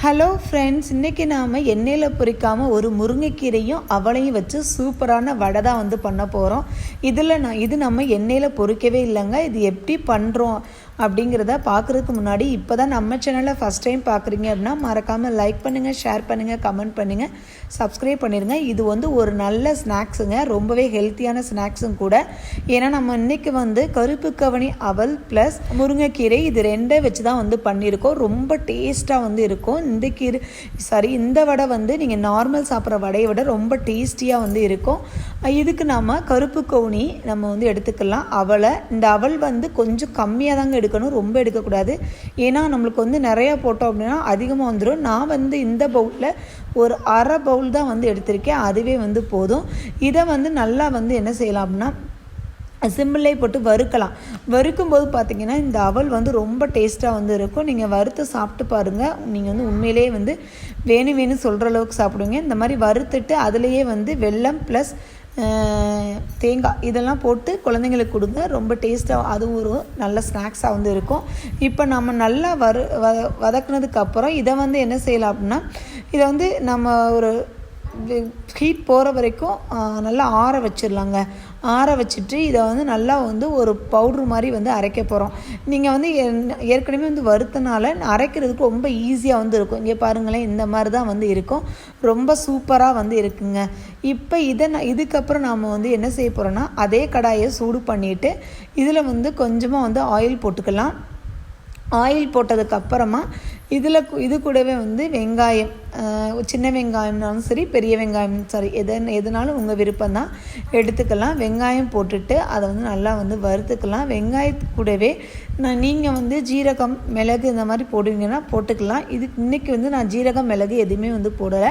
Hello friends இன்றைக்கி நாம் எண்ணெயில் பொறிக்காமல் ஒரு முருங்கைக்கீரையும் அவளையும் வச்சு சூப்பரான வடை தான் வந்து பண்ண போகிறோம் இதில் நான் இது நம்ம எண்ணெயில் பொறிக்கவே இல்லைங்க. இது எப்படி பண்ணுறோம் அப்படிங்கிறத பார்க்குறதுக்கு முன்னாடி இப்போ தான் நம்ம சேனலை ஃபஸ்ட் டைம் பார்க்குறீங்க அப்படின்னா மறக்காமல் லைக் பண்ணுங்கள் ஷேர் பண்ணுங்கள் கமெண்ட் பண்ணுங்கள் சப்ஸ்கிரைப் பண்ணிடுங்க இது வந்து ஒரு நல்ல ஸ்நாக்ஸுங்க ரொம்பவே ஹெல்த்தியான ஸ்நாக்ஸும் கூட. ஏன்னா நம்ம இன்றைக்கி வந்து கருப்பு கவனி அவல் ப்ளஸ் முருங்கைக்கீரை இது ரெண்டே வச்சு தான் வந்து பண்ணியிருக்கோம். ரொம்ப டேஸ்ட்டாக வந்து இருக்கும். இந்த கீரை சாரி இந்த வடை வந்து நீங்கள் நார்மல் சாப்பிட்ற வடையை விட ரொம்ப டேஸ்டியாக வந்து இருக்கும். இதுக்கு நாம் கருப்பு கவுனி நம்ம வந்து எடுத்துக்கலாம். அவலை இந்த அவல் வந்து கொஞ்சம் கம்மியாக தாங்க எடுக்கணும் ரொம்ப எடுக்கக்கூடாது ஏன்னா நம்மளுக்கு வந்து நிறையா போட்டோம் அப்படின்னா அதிகமாக வந்துடும் நான் வந்து இந்த பவுலில் ஒரு அரை பவுல் தான் வந்து எடுத்திருக்கேன். அதுவே வந்து போதும். இதை வந்து நல்லா வந்து என்ன செய்யலாம் அப்படின்னா சிம்பிளே போட்டு வறுக்கலாம். வறுக்கும் போது பார்த்தீங்கன்னா இந்த அவல் வந்து ரொம்ப டேஸ்ட்டாக வந்து இருக்கும். நீங்கள் வறுத்து சாப்பிட்டு பாருங்கள் நீங்கள் வந்து உண்மையிலேயே வந்து வேணும் வேணும் சொல்கிற அளவுக்கு சாப்பிடுவீங்க இந்த மாதிரி வறுத்துட்டு அதுலேயே வந்து வெல்லம் ப்ளஸ் தேங்காய் இதெல்லாம் போட்டு குழந்தைங்களுக்கு கொடுங்க. ரொம்ப டேஸ்ட்டாக அதுவும் ஒரு நல்ல ஸ்நாக்ஸாக வந்து இருக்கும். இப்போ நம்ம நல்லா வறு வத வதக்குனதுக்கப்புறம் இதை வந்து என்ன செய்யலாம் அப்படின்னா இதை வந்து நம்ம ஒரு ஹீட் போகிற வரைக்கும் நல்லா ஆற வச்சிடலாங்க ஆற வச்சுட்டு இதை வந்து நல்லா வந்து ஒரு பவுட்ரு மாதிரி வந்து அரைக்க போகிறோம் நீங்கள் வந்து ஏற்கனவே வந்து வறுத்தனால அரைக்கிறதுக்கு ரொம்ப ஈஸியாக வந்து இருக்கும். இங்கே பாருங்களேன் இந்த மாதிரி தான் வந்து இருக்கும். ரொம்ப சூப்பராக வந்து இருக்குங்க. இப்போ இதை நான் இதுக்கப்புறம் நாம் வந்து என்ன செய்ய போகிறோன்னா அதே கடாயை சூடு பண்ணிவிட்டு இதில் வந்து கொஞ்சமாக வந்து ஆயில் போட்டுக்கலாம். ஆயில் போட்டதுக்கு அப்புறமா இதில் இது கூடவே வந்து வெங்காயம் சின்ன வெங்காயம்னாலும் சரி பெரிய வெங்காயம் சரி எது எதுனாலும் உங்கள் விருப்பம் தான். எடுத்துக்கலாம். வெங்காயம் போட்டுட்டு அதை வந்து நல்லா வந்து வறுத்துக்கலாம். வெங்காயத்து கூடவே நான் நீங்கள் வந்து ஜீரகம் மிளகு இந்த மாதிரி போடுவீங்கன்னா போட்டுக்கலாம். இது இன்றைக்கி வந்து நான் ஜீரகம் மிளகு எதுவுமே வந்து போடலை.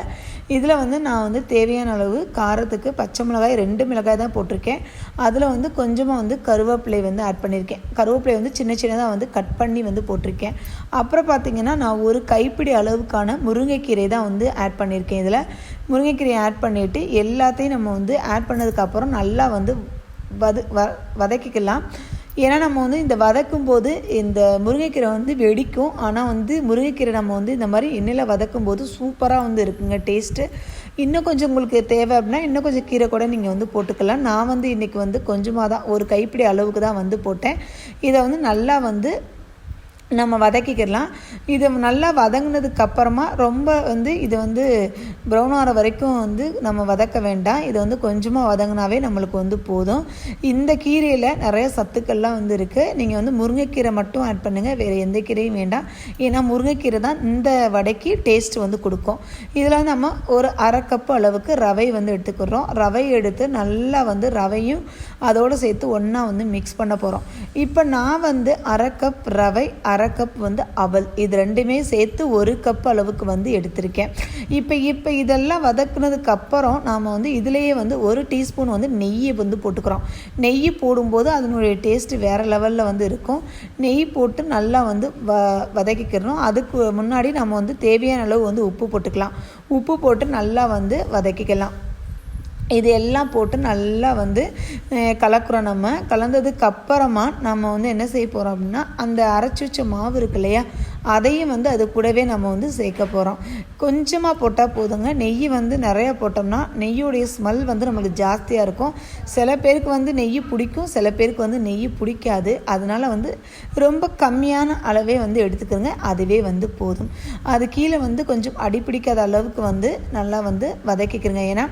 இதில் வந்து நான் வந்து தேவையான அளவு காரத்துக்கு பச்சை மிளகாய் ரெண்டு மிளகாய் தான் போட்டிருக்கேன். அதில் வந்து கொஞ்சமாக வந்து கருவேப்பிலை வந்து ஆட் பண்ணியிருக்கேன். கருவேப்பிலை வந்து சின்ன சின்னதாக வந்து கட் பண்ணி வந்து போட்டிருக்கேன். அப்புறம் பார்த்திங்கன்னா நான் ஒரு கைப்பிடி அளவுக்கான முருங்கைக்கீரை தான் வந்து ஆட் பண்ணியிருக்கேன் இதில். முருங்கைக்கீரையை ஆட் பண்ணிவிட்டு எல்லாத்தையும் நம்ம வந்து ஆட் பண்ணதுக்கப்புறம் நல்லா வந்து வத வ வதக்கிக்கலாம். ஏன்னா நம்ம வந்து இந்த வதக்கும் போது இந்த முருங்கைக்கீரை வந்து வெடிக்கும். ஆனால் வந்து முருங்கைக்கீரை நம்ம வந்து இந்த மாதிரி எண்ணெயில் வதக்கும் போது சூப்பராக வந்து இருக்குங்க டேஸ்ட்டு. இன்னும் கொஞ்சம் உங்களுக்கு தேவை அப்படின்னா இன்னும் கொஞ்சம் கீரை கூட நீங்கள் வந்து போட்டுக்கலாம். நான் வந்து இன்றைக்கி வந்து கொஞ்சமாக தான் ஒரு கைப்பிடி அளவுக்கு தான் வந்து போட்டேன். இதை வந்து நல்லா வந்து நம்ம வதக்கிக்கிடலாம் இது நல்லா வதங்கினதுக்கு அப்புறமா ரொம்ப வந்து இது வந்து ப்ரௌன் ஆகிற வரைக்கும் வந்து நம்ம வதக்க வேண்டாம். இது வந்து கொஞ்சமாக வதங்கினாவே நம்மளுக்கு வந்து போதும். இந்த கீரையில் நிறைய சத்துக்கள்லாம் வந்து இருக்குது நீங்கள் வந்து முருங்கைக்கீரை மட்டும் ஆட் பண்ணுங்கள் வேறு எந்த கீரையும் வேண்டாம். ஏன்னா முருங்கைக்கீரை தான் இந்த வடைக்கு டேஸ்ட் வந்து கொடுக்கும். இதில் வந்து நம்ம ஒரு அரை கப்பு அளவுக்கு ரவை வந்து எடுத்துக்கிறோம். ரவை எடுத்து நல்லா வந்து ரவையும் அதோடு சேர்த்து ஒன்றா வந்து மிக்ஸ் பண்ண போகிறோம் இப்போ நான் வந்து அரை கப் ரவை அரை கப் வந்து அவல். இது ரெண்டுமே சேர்த்து ஒரு கப் அளவுக்கு வந்து எடுத்திருக்கேன். இப்போ இப்போ இதெல்லாம் வதக்குனதுக்கு அப்புறம் நாம் வந்து இதுலேயே வந்து ஒரு டீஸ்பூன் வந்து நெய்யை வந்து போட்டுக்கிறோம். நெய் போடும்போது அதனுடைய டேஸ்ட்டு வேறு லெவலில் வந்து இருக்கும். நெய் போட்டு நல்லா வந்து வ வதக்கிக்கிறோம் அதுக்கு முன்னாடி நம்ம வந்து தேவையான அளவு வந்து உப்பு போட்டுக்கலாம். உப்பு போட்டு நல்லா வந்து வதக்கிக்கலாம். இது எல்லாம் போட்டு நல்லா வந்து கலக்குறோம் நம்ம. கலந்ததுக்கு அப்புறமா நம்ம வந்து என்ன செய்ய போகிறோம் அப்படின்னா அந்த அரைச்சி வச்ச மாவு இருக்கு இல்லையா அதையும் வந்து அது கூடவே நம்ம வந்து சேர்க்க போகிறோம் கொஞ்சமாக போட்டால் போதுங்க. நெய் வந்து நிறையா போட்டோம்னா நெய்யுடைய ஸ்மெல் வந்து நமக்கு ஜாஸ்தியாக இருக்கும். சில பேருக்கு வந்து நெய் பிடிக்கும் சில பேருக்கு வந்து நெய் பிடிக்காது. அதனால் வந்து ரொம்ப கம்மியான அளவே வந்து எடுத்துக்கிறோங்க அதுவே வந்து போதும். அது கீழே வந்து கொஞ்சம் அடிப்பிடிக்காத அளவுக்கு வந்து நல்லா வந்து வதக்கிக்கிறங்க. ஏன்னா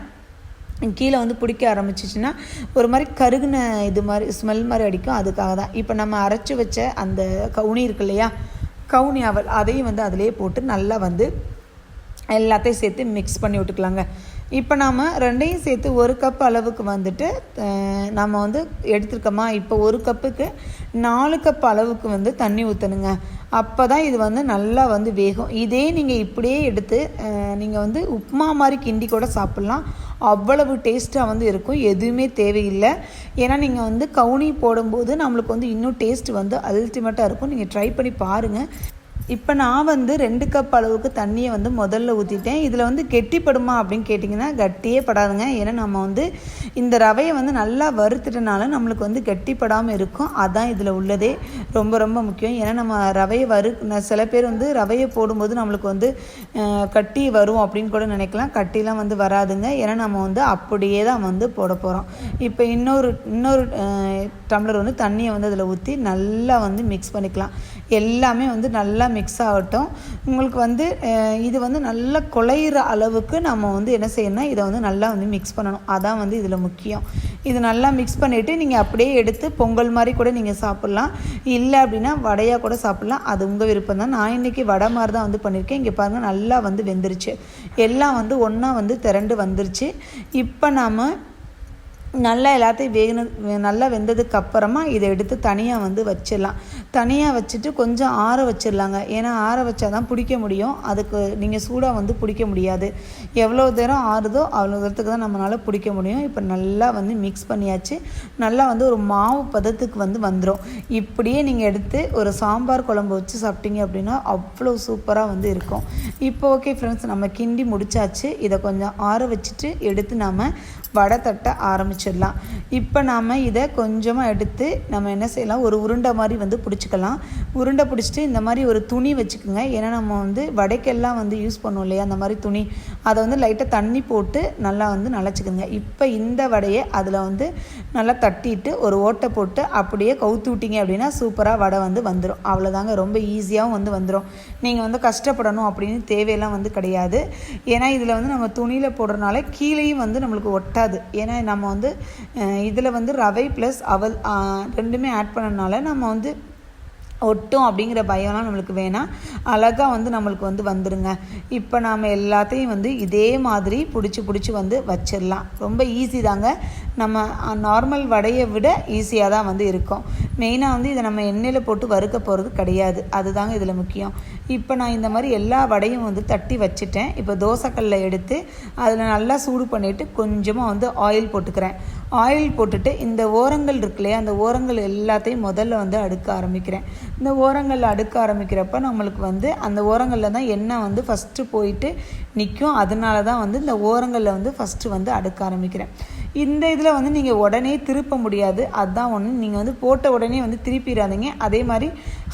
கீழே வந்து பிடிக்க ஆரம்பிச்சிச்சின்னா ஒரு மாதிரி கருகுன இது மாதிரி ஸ்மெல் மாதிரி அடிக்கும். அதுக்காக தான். இப்போ நம்ம அரைச்சி வச்ச அந்த கவுனி இருக்கு இல்லையா? கவுனி அவல் அதையும் வந்து அதிலே போட்டு நல்லா வந்து எல்லாத்தையும் சேர்த்து மிக்ஸ் பண்ணி விட்டுக்கலாங்க. இப்போ நாம் ரெண்டையும் சேர்த்து ஒரு கப் அளவுக்கு வந்துட்டு நம்ம வந்து எடுத்துருக்கோமா? இப்போ ஒரு கப்புக்கு நாலு கப் அளவுக்கு வந்து தண்ணி ஊற்றணுங்க அப்போ தான் இது வந்து நல்லா வந்து வேகும். இதே நீங்கள் இப்படியே எடுத்து நீங்கள் வந்து உப்புமா மாதிரி கிண்டி கூட சாப்பிட்லாம். அவ்வளவு டேஸ்ட்டாக வந்து இருக்கும். எதுவுமே தேவையில்லை. ஏன்னா நீங்கள் வந்து கவுனி போடும்போது நம்மளுக்கு வந்து இன்னும் டேஸ்ட் வந்து அல்டிமேட்டாக இருக்கும். நீங்கள் ட்ரை பண்ணி பாருங்கள் இப்போ நான் வந்து ரெண்டு கப் அளவுக்கு தண்ணியை வந்து முதல்ல ஊற்றிட்டேன் இதில் வந்து கெட்டிப்படுமா அப்படின்னு கேட்டிங்கன்னா கட்டியே படாதுங்க. ஏன்னா நம்ம வந்து இந்த ரவையை வந்து நல்லா வறுத்துட்டனால நம்மளுக்கு வந்து கெட்டிப்படாமல் இருக்கும். அதான் இதில் உள்ளதே ரொம்ப ரொம்ப முக்கியம். ஏன்னா நம்ம ரவையை வறு சில பேர் வந்து ரவையை போடும்போது நம்மளுக்கு வந்து கட்டி வரும் அப்படின்னு கூட நினைக்கலாம். கட்டிலாம் வந்து வராதுங்க. ஏன்னா நம்ம வந்து அப்படியே தான் வந்து போட போகிறோம் இப்போ இன்னொரு இன்னொரு டம்ளர் வந்து தண்ணியை வந்து அதில் ஊற்றி நல்லா வந்து மிக்ஸ் பண்ணிக்கலாம். எல்லாமே வந்து நல்லா மிக்ஸ் ஆகட்டும். உங்களுக்கு வந்து இது வந்து நல்லா குழையிற அளவுக்கு நம்ம வந்து என்ன செய்யணும்னா இதை வந்து நல்லா வந்து மிக்ஸ் பண்ணணும். அதான் வந்து இதில் முக்கியம். இது நல்லா மிக்ஸ் பண்ணிவிட்டு நீங்கள் அப்படியே எடுத்து பொங்கல் மாதிரி கூட நீங்கள் சாப்பிட்லாம். இல்லை அப்படின்னா வடையாக கூட சாப்பிட்லாம். அது உங்கள் விருப்பம் தான். நான் இன்றைக்கி வடை மாதிரி தான் வந்து பண்ணியிருக்கேன் இங்கே பாருங்கள் நல்லா வந்து வெந்துருச்சு. எல்லாம் வந்து ஒன்றா வந்து திரண்டு வந்துருச்சு. இப்போ நாம் நல்லா எல்லாத்தையும் வேகணும் நல்லா வெந்ததுக்கு அப்புறமா இதை எடுத்து தனியாக வந்து வச்சிடலாம். தனியாக வச்சுட்டு கொஞ்சம் ஆற வச்சிடலாங்க. ஏன்னா ஆற வச்சா தான் பிடிக்க முடியும். அதுக்கு நீங்கள் சூடாக வந்து பிடிக்க முடியாது. எவ்வளோ தூரம் ஆறுதோ அவ்வளோ தூரத்துக்கு தான் நம்மளால் பிடிக்க முடியும். இப்போ நல்லா வந்து மிக்ஸ் பண்ணியாச்சு. நல்லா வந்து ஒரு மாவு பதத்துக்கு வந்து வந்துடும் இப்படியே நீங்கள் எடுத்து ஒரு சாம்பார் குழம்பு வச்சு சாப்பிட்டீங்க அப்படின்னா அவ்வளோ சூப்பராக வந்து இருக்கும். இப்போ ஓகே ஃப்ரெண்ட்ஸ் நம்ம கிண்டி முடிச்சாச்சு. இதை கொஞ்சம் ஆற வச்சுட்டு எடுத்து நாம் வடை தட்ட ஆரம்பிச்சிடலாம். இப்போ நாம் இதை கொஞ்சமாக எடுத்து நம்ம என்ன செய்யலாம்? ஒரு உருண்டை மாதிரி வந்து பிடிச்சிக்கலாம். உருண்டை பிடிச்சிட்டு இந்த மாதிரி ஒரு துணி வச்சுக்கோங்க. ஏன்னா நம்ம வந்து வடைக்கெல்லாம் வந்து யூஸ் பண்ணுவோம் இல்லையா? அந்த மாதிரி துணி. அதை வந்து லைட்டாக தண்ணி போட்டு நல்லா வந்து நனைச்சிக்கோங்க இப்போ இந்த வடையை அதில் வந்து நல்லா தட்டிட்டு ஒரு ஓட்டை போட்டு அப்படியே கவுத்து விட்டிங்க அப்படின்னா சூப்பராக வடை வந்து வந்துடும் அவ்வளோதாங்க ரொம்ப ஈஸியாகவும் வந்து வந்துடும் நீங்கள் வந்து கஷ்டப்படணும் அப்படின்னு தேவையெல்லாம் வந்து கிடையாது. ஏன்னா இதில் வந்து நம்ம துணியில் போடுறதுனால கீழேயும் வந்து நம்மளுக்கு ஒட்டாது. ஏன்னா நம்ம வந்து இதில் வந்து ரவை ப்ளஸ் அவல் ரெண்டுமே ஆட் பண்ணனால நம்ம வந்து ஒட்டும் அப்படிங்கிற பயம்லாம் நம்மளுக்கு வேணாம் அழகாக வந்து நம்மளுக்கு வந்து வந்துடுங்க இப்போ நாம் எல்லாத்தையும் வந்து இதே மாதிரி பிடிச்சி பிடிச்சி வந்து வச்சிடலாம். ரொம்ப ஈஸி தாங்க. நம்ம நார்மல் வடையை விட ஈஸியாக தான் வந்து இருக்கும். மெயினாக வந்து இதை நம்ம எண்ணெயில் போட்டு வறுக்க போகிறது கிடையாது. அதுதாங்க இதில் முக்கியம். இப்போ நான் இந்த மாதிரி எல்லா வடையும் வந்து தட்டி வச்சுட்டேன். இப்போ தோசைக்கல்ல எடுத்து அதில் நல்லா சூடு பண்ணிவிட்டு கொஞ்சமாக வந்து ஆயில் போட்டுக்கிறேன். ஆயில் போட்டுட்டு இந்த ஓரங்கள் இருக்கு இல்லையா அந்த ஓரங்கள் எல்லாத்தையும் முதல்ல வந்து அடுக்க ஆரம்பிக்கிறேன். இந்த ஓரங்களில் அடுக்க ஆரம்பிக்கிறப்ப நம்மளுக்கு வந்து அந்த ஓரங்களில் தான் எண்ணெய் வந்து ஃபஸ்ட்டு போயிட்டு நிற்கும் அதனால தான் வந்து இந்த ஓரங்களில் வந்து ஃபஸ்ட்டு வந்து அடுக்க ஆரம்பிக்கிறேன். இந்த இதில் வந்து நீங்கள் உடனே திருப்ப முடியாது. அதுதான் ஒன்று நீங்கள் வந்து போட்ட உடனே வந்து திருப்பிடாதீங்க அதே மாதிரி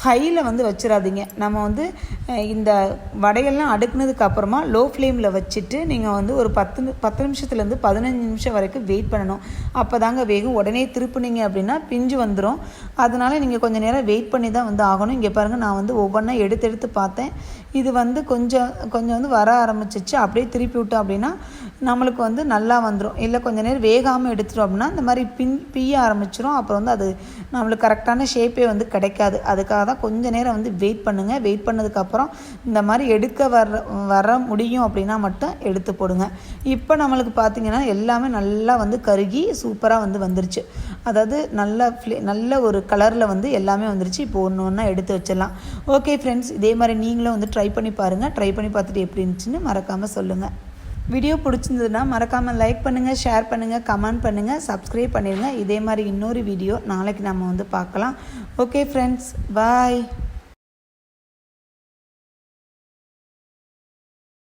ஹையில் வந்து வச்சிடாதீங்க நம்ம வந்து இந்த வடையெல்லாம் அடுக்குனதுக்கு அப்புறமா லோ ஃப்ளேமில் வச்சுட்டு நீங்கள் வந்து ஒரு பத்து பத்து நிமிஷத்துலேருந்து பதினஞ்சு நிமிஷம் வரைக்கும் வெயிட் பண்ணணும். அப்போ தாங்க வேகும் உடனே திருப்புனீங்க அப்படின்னா பிஞ்சு வந்துடும் அதனால் நீங்கள் கொஞ்சம் நேரம் வெயிட் பண்ணி தான் வந்து ஆகணும். இங்கே பாருங்கள் நான் வந்து ஒவ்வொன்றா எடுத்து எடுத்து பார்த்தேன். இது வந்து கொஞ்சம் கொஞ்சம் வந்து வர ஆரம்பிச்சிச்சு. அப்படியே திருப்பி விட்டோம் அப்படின்னா நம்மளுக்கு வந்து நல்லா வந்துடும் இல்லை கொஞ்சம் நேரம் வேகாமல் எடுத்துட்டோம் அப்படின்னா இந்த மாதிரி பின் பிய ஆரம்பிச்சிடும் அப்புறம் வந்து அது நம்மளுக்கு கரெக்டான ஷேப்பே வந்து கிடைக்காது. அதுக்காக தான் கொஞ்சம் நேரம் வந்து வெயிட் பண்ணுங்கள் வெயிட் பண்ணதுக்கப்புறம் இந்த மாதிரி எடுக்க வர வர முடியும் அப்படின்னா மட்டும் எடுத்து போடுங்க. இப்போ நம்மளுக்கு பார்த்திங்கன்னா எல்லாமே நல்லா வந்து கருகி சூப்பராக வந்து வந்துருச்சு. அதாவது நல்ல ஃப்ளே நல்ல ஒரு கலரில் வந்து எல்லாமே வந்துருச்சு. இப்போ ஒன்று ஒன்றா எடுத்து வச்சிடலாம். ஓகே ஃப்ரெண்ட்ஸ் இதே மாதிரி நீங்களும் வந்து ட்ரை பண்ணி பாருங்கள் ட்ரை பண்ணி பார்த்துட்டு எப்படி இருந்துச்சுன்னு மறக்காமல் சொல்லுங்கள் வீடியோ பிடிச்சிருந்ததுன்னா மறக்காமல் லைக் பண்ணுங்கள் ஷேர் பண்ணுங்கள் கமெண்ட் பண்ணுங்கள் சப்ஸ்கிரைப் பண்ணிடுங்க இதே மாதிரி இன்னொரு வீடியோ நாளைக்கு நம்ம வந்து பார்க்கலாம். Okay friends bye